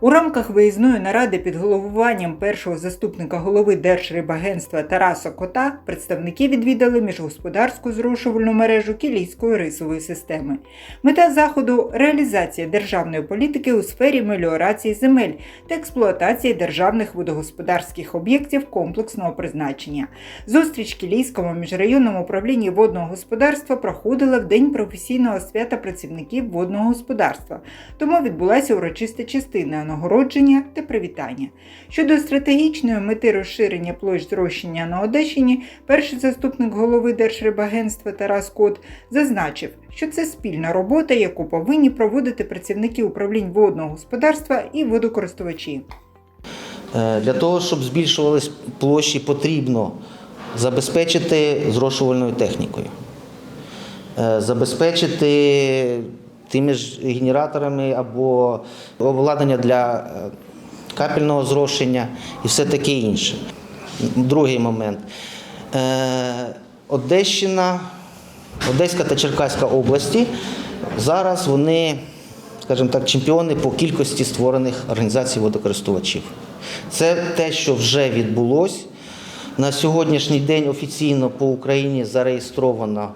У рамках виїзної наради під головуванням першого заступника голови Держрибагентства Тараса Кота представники відвідали міжгосподарську зрошувальну мережу Кілійської рисової системи. Мета заходу реалізація державної політики у сфері меліорації земель та експлуатації державних водогосподарських об'єктів комплексного призначення. Зустріч Кілійському міжрайонному управлінні водного господарства проходила в день професійного свята працівників водного господарства, тому відбулася урочиста частина нагородження та привітання. Щодо стратегічної мети розширення площ зрощення на Одещині, перший заступник голови Держрибагентства Тарас Кот зазначив, що це спільна робота, яку повинні проводити працівники управлінь водного господарства і водокористувачі. Е, Для того, щоб збільшувались площі, потрібно забезпечити зрошувальною технікою, Е, забезпечити тими ж генераторами або обладнання для е, капельного зрошення і все таке інше. Другий момент. Е, Одещина, Одеська та Черкаська області зараз вони, скажімо так, чемпіони по кількості створених організацій водокористувачів. Це те, що вже відбулось. На сьогоднішній день офіційно по Україні зареєстровано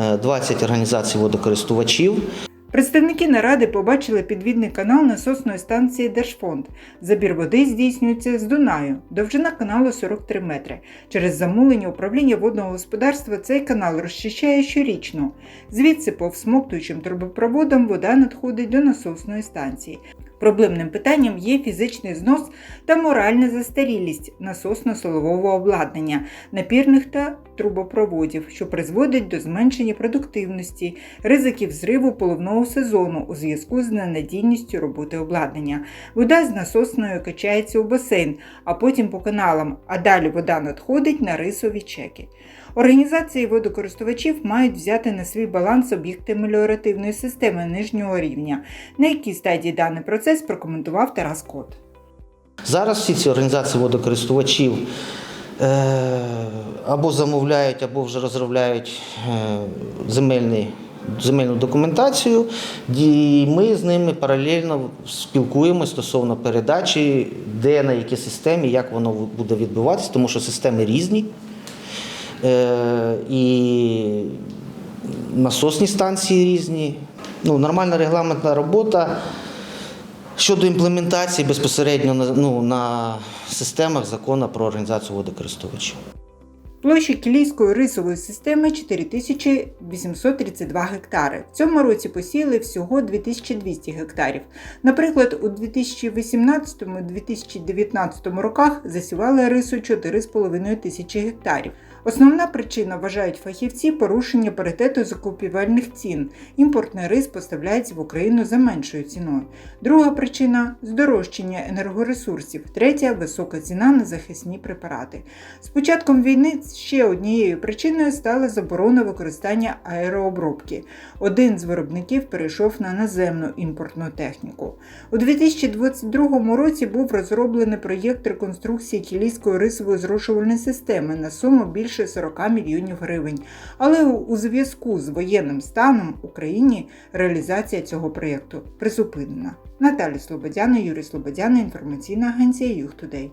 е, 20 організацій водокористувачів. Представники наради побачили підвідний канал насосної станції Держфонд. Забір води здійснюється з Дунаю. Довжина каналу 43 метри. Через замулення управління водного господарства цей канал розчищає щорічно. Звідси повсмоктуючим трубопроводом, вода надходить до насосної станції. Проблемним питанням є фізичний знос та моральна застарілість насосно-солового обладнання, напірних та трубопроводів, що призводить до зменшення продуктивності, ризиків зриву поливного сезону у зв'язку з ненадійністю роботи обладнання. Вода з наsoсною качається у басейн, а потім по каналам, а далі вода надходить на рисові чеки. Організації водокористувачів мають взяти на свій баланс об'єкти меліоративної системи нижнього рівня, на якій стадії даний процес прокоментував Тарас Кот. Зараз всі ці організації водокористувачів е, або замовляють, або вже розробляють е, земельний, земельну документацію. І ми з ними паралельно спілкуємося стосовно передачі, де на якій системі, як воно буде відбуватися, тому що системи різні. Е, і насосні станції різні. Ну, нормальна регламентна робота. Щодо імплементації безпосередньо на, ну, на системах закону про організацію водокористувачів. Площа Кілійської рисової системи 4832 гектари. В цьому році посіяли всього 2200 гектарів. Наприклад, у 2018-2019 роках засівали рису 4,5 тисячі гектарів. Основна причина, вважають фахівці, порушення паритету закупівельних цін. Імпортний рис поставляється в Україну за меншою ціною. Друга причина здорожчання енергоресурсів. Третя висока ціна на захисні препарати. З початком війни ще однією причиною стала заборона використання аерообробки. Один з виробників перейшов на наземну імпортну техніку. У 2022 році був розроблений проєкт реконструкції кілійської рисової зрошувальної системи на суму більше 40 мільйонів гривень. Але у- зв'язку з воєнним станом в Україні реалізація цього проєкту призупинена. Наталі Слободяна, Юрій Слободяна, інформаційна агенція Юг Тудей.